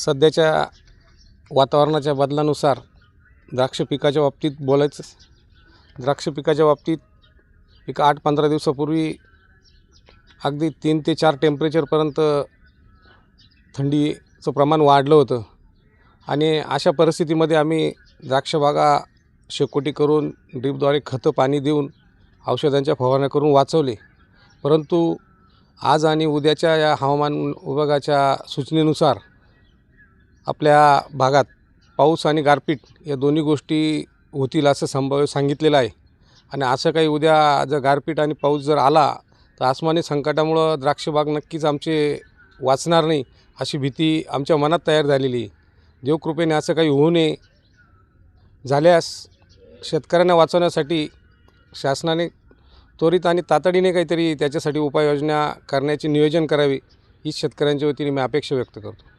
सध्याच्या वातावरणाच्या बदलानुसार द्राक्ष पिकाच्या बाबतीत बोलायचं द्राक्ष पिकाच्या बाबतीत एक आठ पंधरा दिवसापूर्वी अगदी तीन ते चार टेम्परेचरपर्यंत थंडीचं प्रमाण वाढलं होतं. आणि अशा परिस्थितीमध्ये आम्ही द्राक्षबागा शेकोटी करून ड्रीपद्वारे खतं पाणी देऊन औषधांच्या फवारण्या करून वाचवले. परंतु आज आणि उद्याच्या या हवामान विभागाच्या सूचनेनुसार आपल्या भागात पाऊस आणि गारपीट या दोन्ही गोष्टी होतील असं संभाव्य सांगितलेलं आहे. आणि असं काही उद्या जर गारपीट आणि पाऊस जर आला तर आसमानी संकटामुळं द्राक्षबाग नक्कीच आमचे वाचणार नाही अशी भीती आमच्या मनात तयार झालेली आहे. देवकृपेने असं काही होऊ नये. झाल्यास शेतकऱ्यांना वाचवण्यासाठी शासनाने त्वरित आणि तातडीने काहीतरी त्याच्यासाठी उपाययोजना करण्याचे नियोजन करावे हीच शेतकऱ्यांच्या वतीने मी अपेक्षा व्यक्त करतो.